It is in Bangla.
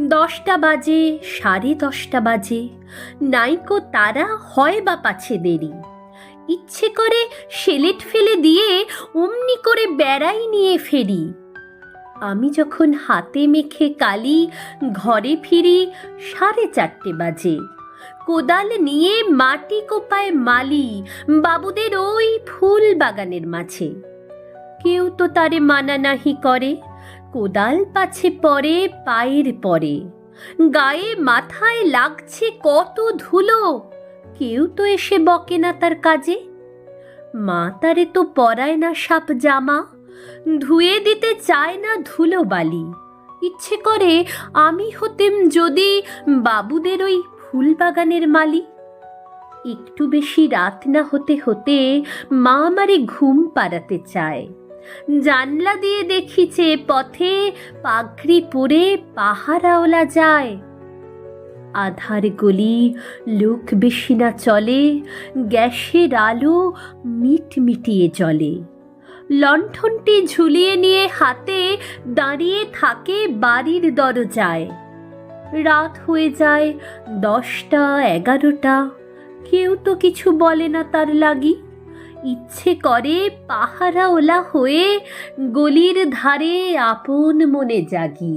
দশটা বাজে, সাড়ে দশটা বাজে। নাইকো তারা হয় বা পাছে দেরি। ইচ্ছে করে সেলেট ফেলে দিয়ে অমনি করে বেড়াই নিয়ে ফেরি। আমি যখন হাতে মেখে কালি, ঘরে ফিরি, সাড়ে চারটে বাজে। কোদাল নিয়ে মাটি কোপায় মালি, বাবুদের ওই ফুল বাগানের মাঝে। কেউ তো তারে মানা নাহি করে। কোদাল পাছে পরে পায়ের পরে গায়ে মাথায় লাগছে কত ধুলো। কেউ তো এসে বকে না তার কাজে। মা তারে তো পরায় না সাপ জামা। ধুয়ে দিতে চায় না ধুলো বালি। ইচ্ছে করে আমি হতেম যদি বাবুদের ওই ফুল বাগানের মালি। একটু বেশি রাত না হতে হতে মা আমারে ঘুম পাড়াতে চায়। জানলা দিয়ে দেখিছে পথে পাগড়ি পরে পাহারাওলা যায়। আধার গলি লোক বেশি না চলে, গ্যাসের আলো মিটমিটিয়ে জ্বলে। লণ্ঠনটি ঝুলিয়ে নিয়ে হাতে দাঁড়িয়ে থাকে বাড়ির দরজায়। রাত হয়ে যায়, দশটা, এগারোটা। কেউ তো কিছু বলে না তার লাগি। ইচ্ছে করে পাহারাওলা হয়ে গলির ধারে আপন মনে জাগি।